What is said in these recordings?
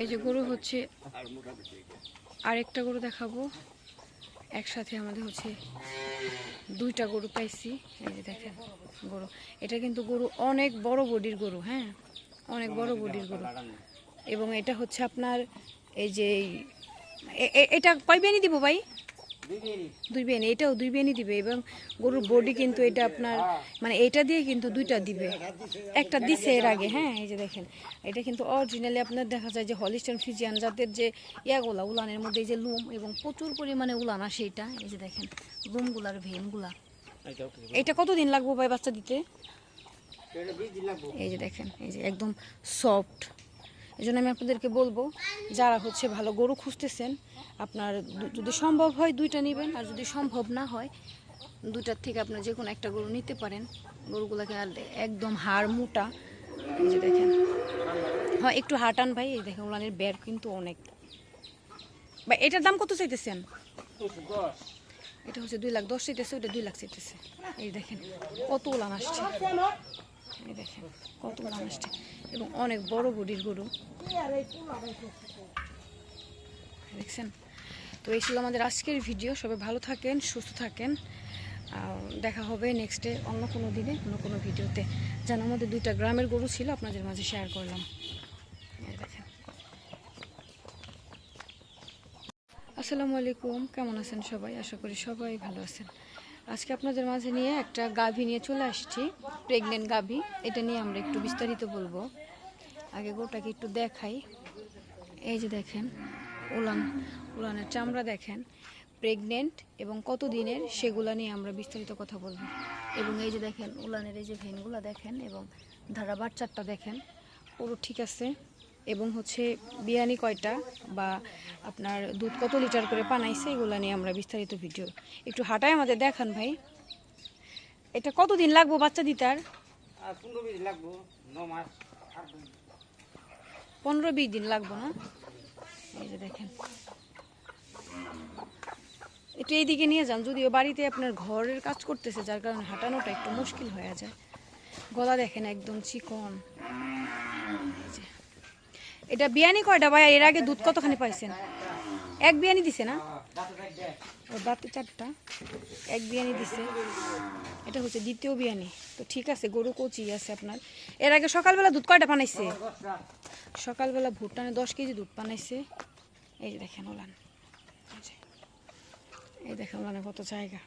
এই যে গরু হচ্ছে আরেকটা গরু দেখাবো। একসাথে আমাদের হচ্ছে দুইটা গরু পাইছি। এই যে দেখেন গরু। এটা কিন্তু গরু অনেক বড় বডির গরু হ্যাঁ? অনেক বড় বডির গরু। এবং এটা হচ্ছে আপনার এই যে এটা কয় বেনি দিব ভাই? দুই বেনি এটাও দুই বেনি দিবে এবং গরুর বডি কিন্তু এটা আপনার মানে এটা দিয়ে কিন্তু দুইটা দিবে। একটা দিছে এর আগে হ্যাঁ এই যে দেখেন। এটা কিন্তু অরিজিনালি আপনার দেখা যায় যে হলিস্টান ফিজিয়ান জাতের যে ইয়াগুলা উলানের মধ্যে এই যে লুম এবং প্রচুর পরিমাণে উলান আসে এটা। এই যে দেখেন লুমগুলার ভেনগুলা। এটা কতদিন লাগবো ভাই বাচ্চা দিতে? এই যে দেখেন এই যে একদম সফট এই জন্য আমি আপনাদেরকে বলব, যারা হচ্ছে ভালো গরু খুঁজতেছেন, আপনার যদি সম্ভব হয় দুইটা নেবেন, আর যদি সম্ভব না হয়, দুইটার থেকে আপনার যে কোনো একটা গরু নিতে পারেন। গরুগুলোকে একদম হাড় মোটা। এই যে দেখেন। হ্যাঁ একটু হাঁটান ভাই, এই দেখেন উলানের ব্যার কিন্তু অনেক। ভাই, এটার দাম কত চাইতেছেন? এটা হচ্ছে দুই লাখ দশ চাইতেছে ওটা দুই লাখ চাইতেছে। এই দেখেন, কত উলান আসছে। কত উলান আসছে এবং অনেক বড় বডির গরু। দেখছেন? তো এই ছিল আমাদের আজকের ভিডিও। সবাই ভালো থাকেন, সুস্থ থাকেন। দেখা হবে নেক্সটে অন্য কোনো দিনে, অন্য কোনো ভিডিওতে। যেন আমাদের দুইটা গ্রামের গরু ছিল, আপনাদের মাঝে শেয়ার করলাম। আসসালামু আলাইকুম। কেমন আছেন সবাই? আশা করি সবাই ভালো আছেন। আজকে আপনাদের মাঝে নিয়ে একটা গাভী নিয়ে চলে আসছি প্রেগনেন্ট গাভী। এটা নিয়ে আমরা একটু বিস্তারিত বলব। আগে গোটাকে একটু দেখাই। এই যে দেখেন, উলান, উলানের চামড়া দেখেন। প্রেগনেন্ট এবং কত দিনের সেগুলা নিয়ে আমরা বিস্তারিত কথা বলব। এবং এই যে দেখেন, উলানের এই যে ভেনগুলা দেখেন এবং ধারা বাচ্চারটা দেখেন। পুরো ঠিক আছে। এবং হচ্ছে বিরিয়ানি কয়টা বা আপনার দুধ কত লিটার করে পানাইছে এগুলো নিয়ে আমরা বিস্তারিত ভিডিও একটু হাঁটায় আমাদের দেখান ভাই। এটা কতদিন লাগবো বাচ্চা দিতে আর? আর পনেরো বিশ দিন লাগবো না? এই যে দেখেন। একটু এইদিকে নিয়ে যান যদিও বাড়িতে আপনার ঘরের কাজ করতেছে যার কারণে হাঁটানোটা একটু মুশকিল হয়ে যায়। গলা দেখেন একদম চিকন। এই যে। এটা বিয়ানি কয়টা ভাই এর আগে দুধ কতখানি পাইছেন? এক বিয়ানি দিছে না? দাঁতে চারটা। এক বিয়ানি দিছে। এটা হচ্ছে দ্বিতীয় বিয়ানি তো ঠিক আছে, গরু কচি আছে আপনার। এর আগে সকালবেলা দুধ কয়টা বানাইছে? সকালবেলা ভুট্টানে দশ কেজি দুধ বানাইছে। এই যে দেখেন ওলান। এই দেখেন ওলানে কত জায়গা।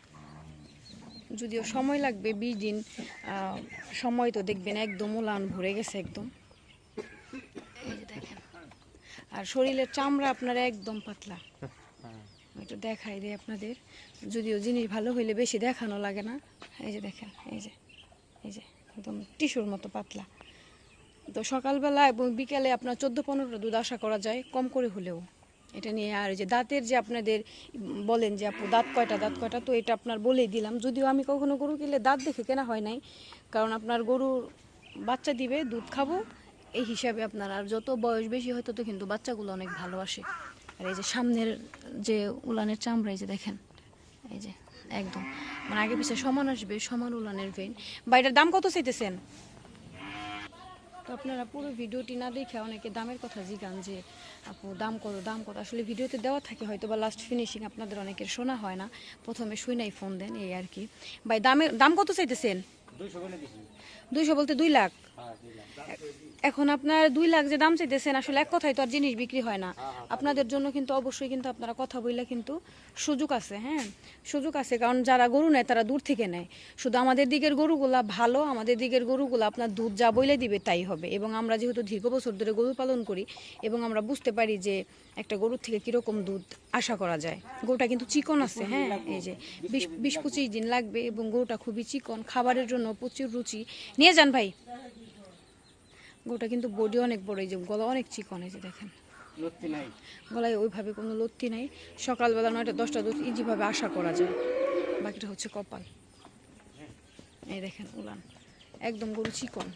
যদিও সময় লাগবে, বিশ দিন সময় তো দেখবেন, একদম ওলান ভরে গেছে একদম। আর শরীরের চামড়া আপনার একদম পাতলা। একটু দেখাই দিই আপনাদের। যদিও জিনিস ভালো হইলে বেশি দেখানো লাগে না। এই যে দেখেন, এই যে এই যে, একদম টিস্যুর মতো পাতলা। তো সকালবেলা এবং বিকেলে আপনার চোদ্দ পনেরোটা দুধ আশা করা যায়, কম করে হলেও। এটা নিয়ে আর যে দাঁতের যে আপনাদের বলেন যে আপু, দাঁত কয়টা দাঁত কয়টা, তো এটা আপনার বলেই দিলাম। যদিও আমি কখনো গরু কিনলে দাঁত দেখে কেনা হয় নাই, কারণ আপনার গরুর বাচ্চা দিবে, দুধ খাব এই হিসাবে আপনার, আর যত বয়স বেশি হয় তত কিন্তু বাচ্চাগুলো অনেক ভালো আসে। আর এই যে সামনের যে উলানের চামড়া, এই যে দেখেন, এই যে একদম। মানে আগে পিছিয়ে সমান আসবে, সমান উলানের ভেন বা এটার দাম কত চাইতেছেন? তো আপনারা পুরো ভিডিওটি না দেখে অনেকে দামের কথা জিগান যে, আপু, দাম কত দাম কত আসলে ভিডিওতে দেওয়া থাকে হয়তো বা লাস্ট ফিনিশিং আপনাদের অনেকের শোনা হয় না। প্রথমে শুই ফোন দেন, এই আর কি। ভাই, দামের, দাম কত চাইতেছেন? দুইশো বলতে হ্যাঁ, দুই লাখ। এখন আপনার দুই লাখ যে দাম চাইতেছেন আসলে এক কথায় তো আর জিনিস বিক্রি হয় না। আপনাদের জন্য কিন্তু অবশ্যই কিন্তু আপনারা কথা বললে কিন্তু সুযোগ আছে হ্যাঁ? সুযোগ আছে কারণ যারা গরু নেয় তারা দূর থেকে নেয়। শুধু আমাদের দিকের গরুগুলা ভালো আমাদের দিকের গরুগুলা আপনার দুধ যা বইলে দিবে তাই হবে। এবং আমরা যেহেতু দীর্ঘ বছর ধরে গরু পালন করি এবং আমরা বুঝতে পারি যে একটা গরুর থেকে কীরকম দুধ আশা করা যায়? গরুটা কিন্তু চিকন আছে হ্যাঁ? এই যে বিশ বিশ পঁচিশ দিন লাগবে এবং গরুটা খুবই চিকন খাবারের জন্য প্রচুর রুচি। নিয়ে যান ভাই। গরুটা কিন্তু বডি অনেক বড় এই যে গলা অনেক চিকন এই যে দেখেন। গলায় ওইভাবে কোনো লত্তি নাই। সকালবেলা নয়টা দশটা দুধ ইজিভাবে আশা করা যায়। বাকিটা হচ্ছে কপাল। এই দেখেন উলান। একদম গরু চিকন।